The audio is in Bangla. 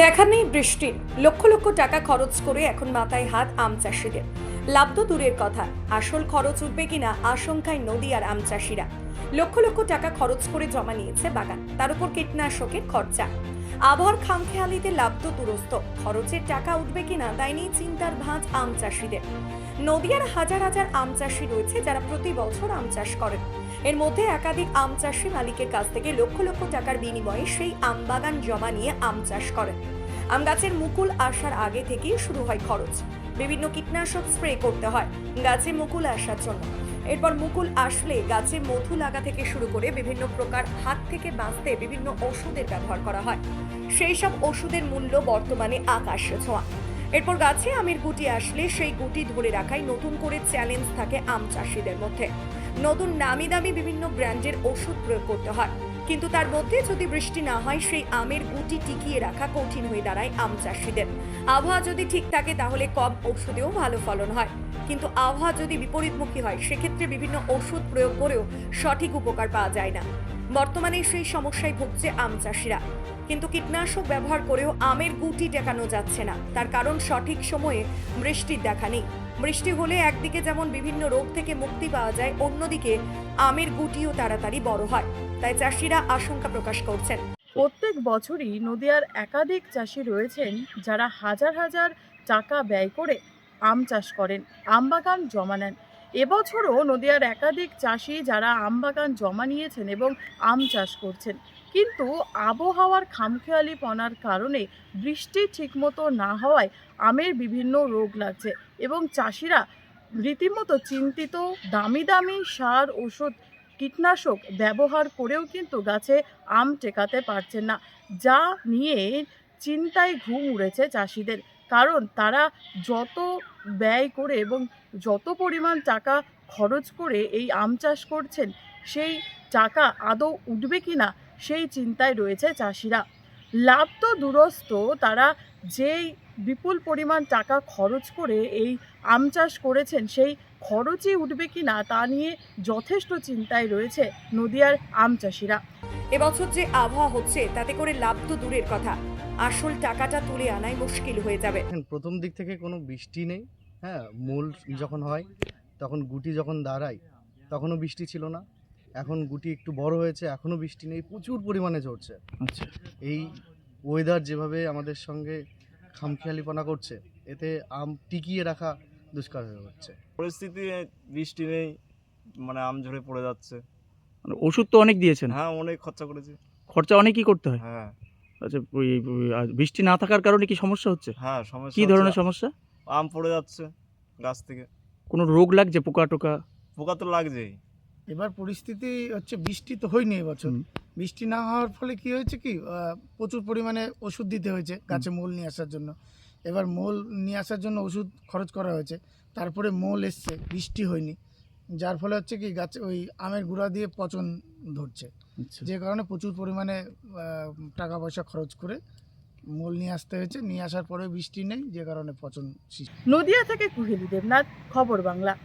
দেখা নেই বৃষ্টির লক্ষ লক্ষ টাকা খরচ করে এখন মাথায় হাত আম চাষিদের। লাভ তো দূরের কথা। আসল খরচ উঠবে কিনা আশঙ্কায় নদী আর আম চাষিরা। লক্ষ লক্ষ টাকা খরচ করে জমা নিয়েছে বাগান। তার উপর কীটনাশকের খরচা। আবহাওয়ার খামখেয়ালিতে লাভ তো দুরস্ত। খরচের টাকা উঠবে কিনা তাই নিয়ে চিন্তার ভাঁজ আম চাষিদের। নদীয়ার হাজার হাজার আম চাষি রয়েছে যারা প্রতি বছর আম চাষ করেন। এর মধ্যে একাধিক আম চাষি মালিকের কাছ থেকে লক্ষ লক্ষ টাকার বিনিময়ে সেই আম বাগান জমা নিয়ে আম চাষ করেন। আম গাছের মুকুল আসার আগে থেকেই শুরু হয় খরচ। বিভিন্ন কীটনাশক স্প্রে করতে হয় গাছে মুকুল আসার জন্য। এরপর মুকুল আসলে গাছে মধু লাগা থেকে শুরু করে বিভিন্ন প্রকার হাত থেকে বাঁচতে বিভিন্ন ওষুধের ব্যবহার করা হয়। সেই সব ওষুধের মূল্য বর্তমানে আকাশে ছোঁয়া। এরপর গাছে আমের গুটি আসলে সেই গুটি ধরে রাখাই নতুন করে চ্যালেঞ্জ থাকে আম চাষিদের মধ্যে। নতুন নামি দামি বিভিন্ন ব্র্যান্ডের ওষুধ প্রয়োগ করতে হয়। কিন্তু তার মধ্যে যদি বৃষ্টি না হয়, সেই আমের গুটি টিকিয়ে রাখা কঠিন হয়ে দাঁড়ায় আম চাষিদের। আবহাওয়া যদি ঠিক থাকে, তাহলে কম ওষুধেও ভালো ফলন হয়। কিন্তু আবহাওয়া যদি বিপরীতমুখী হয়, সেক্ষেত্রে বিভিন্ন ওষুধ প্রয়োগ করেও সঠিক উপকার পাওয়া যায় না। বর্তমানে সেই সমস্যায় ভুগছে আম চাষিরা। কিন্তু কীটনাশক ব্যবহার করেও আমের গুটি টেকানো যাচ্ছে না। তার কারণ সঠিক সময়ে বৃষ্টির দেখা নেই। বৃষ্টি হলে একদিকে যেমন বিভিন্ন রোগ থেকে মুক্তি পাওয়া যায়, অন্যদিকে আমের গুটিও তাড়াতাড়ি বড় হয়। তাই চাষিরা আশঙ্কা প্রকাশ করছেন। প্রত্যেক বছরই নদিয়ার একাধিক চাষি রয়েছেন যারা হাজার হাজার টাকা ব্যয় করে আম চাষ করেন, আম বাগান জমা নেন। এবছরও নদিয়ার একাধিক চাষি যারা আম বাগান জমা নিয়েছেন এবং আম চাষ করছেন। কিন্তু আবহাওয়ার খামখেয়ালিপনার কারণে বৃষ্টি ঠিকমতো না হওয়ায় আমের বিভিন্ন রোগ লাগছে এবং চাষিরা রীতিমতো চিন্তিত, দামি দামি সার, ওষুধ, কীটনাশক ব্যবহার করেও কিন্তু গাছে আম টেকাতে পারছেন না, যা নিয়ে চিন্তায় ঘুম উড়েছে চাষিদের। কারণ তারা যত ব্যয় করে এবং যত পরিমাণ টাকা খরচ করে এই আম চাষ করছেন, সেই টাকা আদৌ উঠবে কি না সেই চিন্তায় রয়েছে চাষিরা। লাভ তো দূরস্থ তারা যেই বিপুল পরিমাণ টাকা খরচ করে এই আম চাষ করেছেন, সেই খরচই উঠবে কি না তা নিয়ে যথেষ্ট চিন্তায় রয়েছে নদিয়ার আম চাষিরা। এবছর যে আবহাওয়া হচ্ছে তাতে করে লাভ তো দূরের কথা। আসল টাকাটা তুলে আনাই মুশকিল হয়ে যাবে। প্রথম দিক থেকে কোনো বৃষ্টি নেই হ্যাঁ মূল যখন হয় তখন গুটি যখন দাঁড়ায় তখনও বৃষ্টি ছিল না। এখন গুটি একটু বড় হয়েছে এখনও বৃষ্টি নেই প্রচুর পরিমাণে ঝরছে। আচ্ছা। এই ওয়েদার যেভাবে আমাদের সঙ্গে খামখেয়ালিপনা করছে এতে আম টিকিয়ে রাখা দুষ্কার হয়ে যাচ্ছে পরিস্থিতি বৃষ্টি নেই মানে আম ঝরে পড়ে যাচ্ছে। মানে ওষুধ তো অনেক দিয়েছেন। হ্যাঁ অনেক খরচা করেছি। খরচা অনেকই করতে হয়। হ্যাঁ। আচ্ছা ওই আর বৃষ্টি না থাকার কারণে কি সমস্যা হচ্ছে? হ্যাঁ সমস্যা কি ধরনের সমস্যা? আম পড়ে যাচ্ছে গাছ থেকে। কোনো রোগ লাগছে পোকা টোকা? পোকা তো লাগছেই। এবার পরিস্থিতি হচ্ছে বৃষ্টি তো হয়নি এবছর। বৃষ্টি না হওয়ার ফলে কি হয়েছে কি প্রচুর পরিমাণে ওষুধ দিতে হয়েছে গাছে মোল নিয়ে আসার জন্য। এবার মোল নিয়ে আসার জন্য ওষুধ খরচ করা হয়েছে। তারপরে মোল এসছে বৃষ্টি হয়নি। যার ফলে হচ্ছে কি গাছ ওই আমের গুঁড়া দিয়ে পচন ধরছে। আচ্ছা। যে কারণে প্রচুর পরিমাণে টাকা পয়সা খরচ করে মূল নিয়ে আসতে হয়েছে। নিয়ে আসার পরে বৃষ্টি নেই যে কারণে পচন সৃষ্টি নদিয়া থেকে কুহেলি দেবনাথ খবর বাংলা।